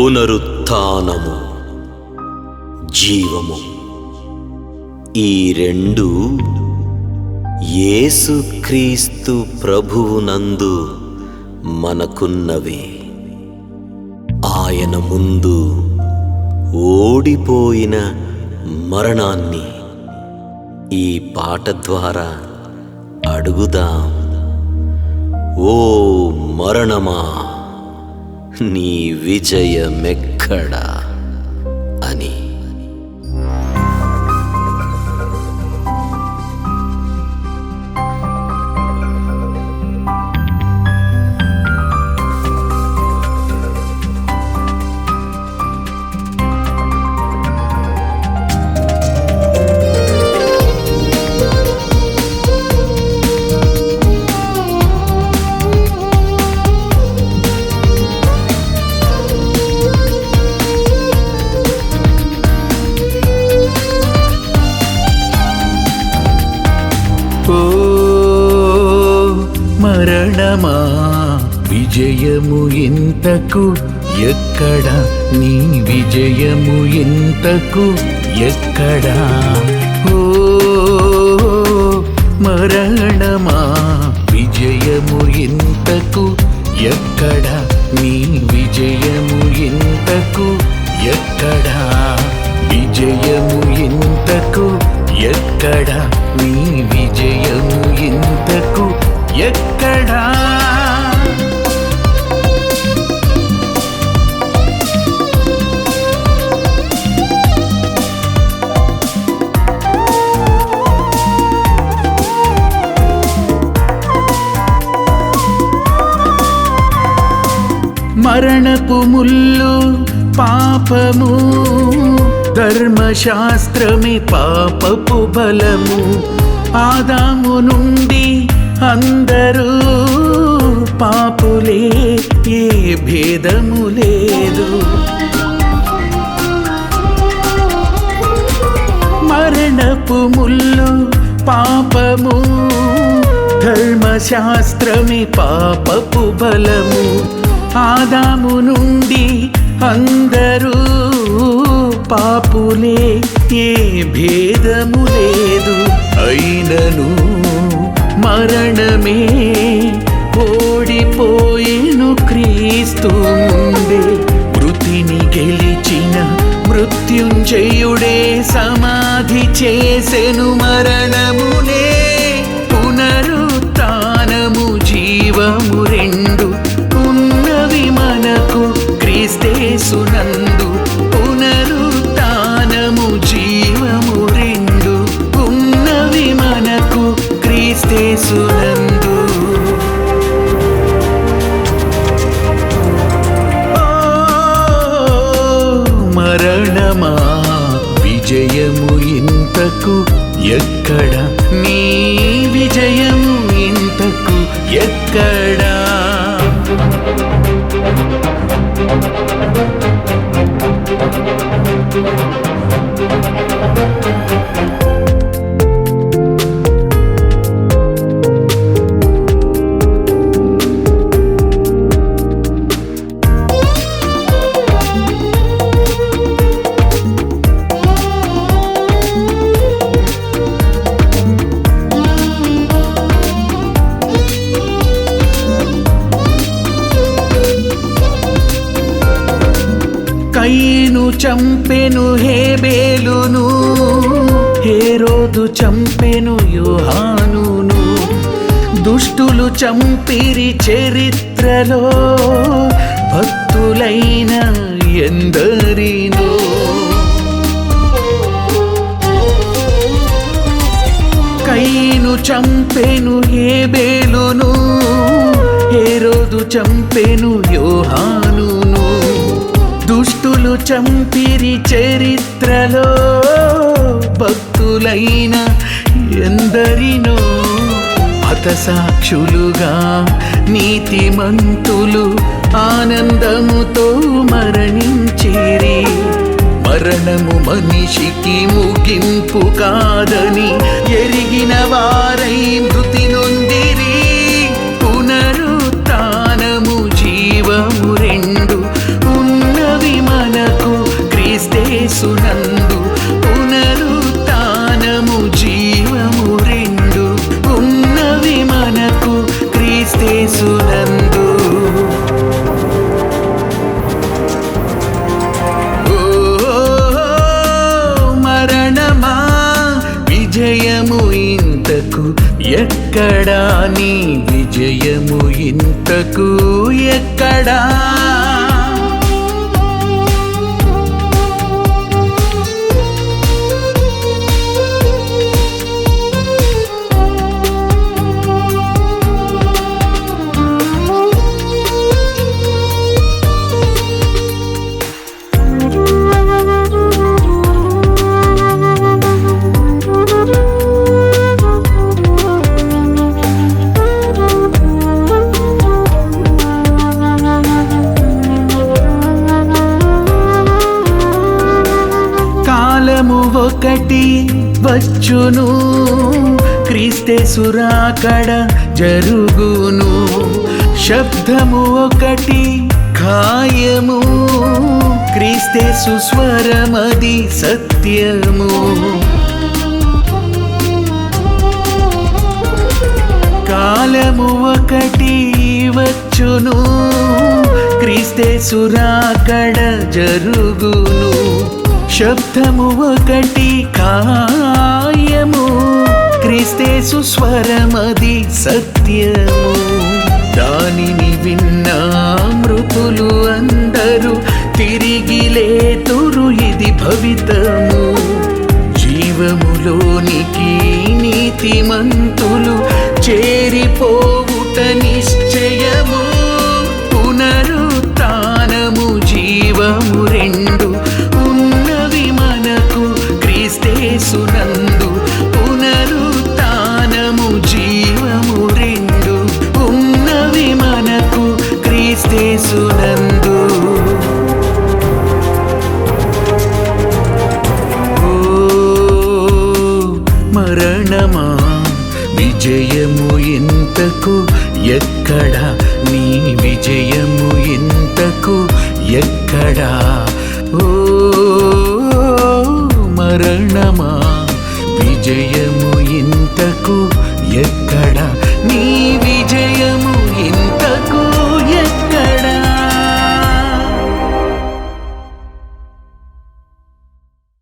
పునరుత్థానము. జీవము. ఈ రెండు యేసుక్రీస్తు ప్రభువునందు మనకున్నవి. ఆయన ముందు ఓడిపోయిన మరణాన్ని ఈ పాట ద్వారా అడుగుదాం. ఓ మరణమా? నీ విజయమెక్కడా? మరణమా? విజయము ఇంతకు ఎక్కడ? నీ విజయము ఇంతకు ఎక్కడా? ఓ మరణమా? విజయము ఇంతకు ఎక్కడ? నీ విజయము ఇంతకు ఎక్కడా? విజయము ఇంతకు ఎక్కడ? నీ మరణపు ముల్లు పాపము ధర్మశాస్త్రమే పాపపు బలము. ఆదాము నుండి అందరూ పాపులే ఏ భేదము లేదు. మరణపు ముల్లు పాపము ధర్మశాస్త్రమే పాపపు బలము. ఆదాము నుండి అందరూ పాపులే ఏ భేదము లేదు. అయినను మరణమే ఓడిపోయేను క్రీస్తు మృతిని గెలిచిన మృత్యుంజయుడే సమాధి చేసెను మరణమునే. క్రీస్తేసునందు ఓ మరణమా విజయము ఇంతకు ఎక్కడ? నీ విజయము ఇంతకు ఎక్కడా? you చంపెను హేబేలును హేరోదు చంపెను యోహానును. దుష్టులు చంపిరి చరిత్రలో భక్తులైన ఎందరినో. కైను చంపెను హేబేలును హేరోదు చంపెను యోహానును. దుష్టులు చంపిరి చరిత్రలో భక్తులైన ఎందరినో హతసాక్షులుగా నీతిమంతులు ఆనందముతో మరణించిరి. మరణము మనిషికి ముగింపు కాదని ఎరిగిన వారై విజయము ఇంతకు? ఎక్కడా నీ విజయము ఇంతకు? ఎక్కడా? వచ్చును. క్రీస్తే సురాకడ జరుగును. శబ్దము ఒకటి ఖాయము. క్రీస్తే సుస్వరమది సత్యము. కాలము ఒకటి వచ్చును. క్రీస్తే సురాకడ జరుగును. శబ్దము ఒకటి కా క్రీస్తే సుస్వరమది సత్యము. దానిని విన్నా మృతులు అందరూ తిరిగి లేతురు ఇది భవితము. జీవములోనికి నీతిమంత మరణమా విజయము ఇంతకు ఎక్కడ? నీ విజయము ఇంతకు ఎక్కడా? ఓ మరణమా? విజయము ఇంతకు ఎక్కడ? నీ